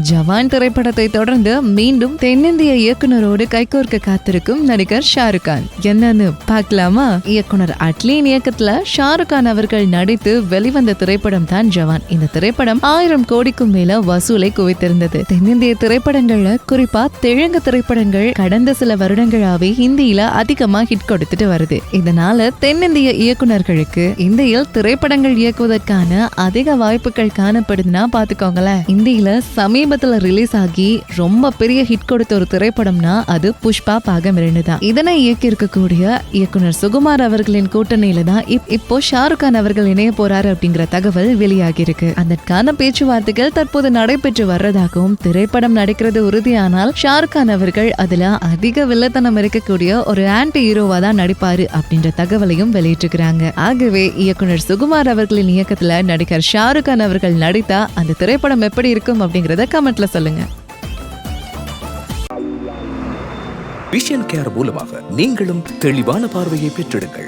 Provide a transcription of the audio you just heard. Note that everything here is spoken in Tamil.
ஜவான் திரைப்படத்தை தொடர்ந்து மீண்டும் தென்னிந்திய இயக்குனரோடு கைகோர்க்க காத்திருக்கும் நடிகர் ஷாருக் கான். என்னன்னு பார்க்கலாமா? இயக்குனர் அட்லீன் இயக்கத்துல ஷாருக் கான் அவர்கள் நடித்து வெளிவந்த திரைப்படம் தான் ஜவான். இந்த திரைப்படம் ஆயிரம் கோடிக்கும் மேல வசூலை குவித்திருந்தது. தென்னிந்திய திரைப்படங்கள்ல குறிப்பா தெலுங்கு திரைப்படங்கள் கடந்த சில வருடங்களாவே ஹிந்தியில அதிகமா ஹிட் கொடுத்துட்டு வருது. இதனால தென்னிந்திய இயக்குனர்களுக்கு இந்தியில் திரைப்படங்கள் இயக்குவதற்கான அதிக வாய்ப்புகள் காணப்படுதுன்னா பாத்துக்கோங்களேன் இந்தியில சமீப சமீபத்துல ரிலீஸ் ஆகி ரொம்ப பெரிய ஹிட் கொடுத்த ஒரு திரைப்படம்னா அது புஷ்பா பாகம் இரண்டு தான் இதனை இயக்கி இருக்கக்கூடிய இயக்குனர் சுகுமார் அவர்களின் கூட்டணியில தான் இப்- இப்போ ஷாருக் கான் அவர்கள் இணைய போறாரு அப்படிங்கிற தகவல் வெளியாகி இருக்கு அதற்கான பேச்சுவார்த்தைகள் தற்போது நடைபெற்று வர்றதாகவும் திரைப்படம் நடிக்கிறது உறுதியானால் ஷாருக் கான் அவர்கள் அதுல அதிக வில்லத்தனம் இருக்கக்கூடிய ஒரு ஆன்டி ஹீரோவா தான் நடிப்பாரு அப்படின்ற தகவலையும் வெளியிட்டிருக்கிறாங்க. ஆகவே இயக்குனர் சுகுமார் அவர்களின் இயக்கத்துல நடிகர் ஷாருக் கான் அவர்கள் நடித்தா அந்த திரைப்படம் எப்படி இருக்கும் அப்படிங்கறத கமெண்ட்ல சொல்லுங்க. விஷன் கேர் மூலமாக நீங்களும் தெளிவான பார்வையை பெற்றெடுங்கள்.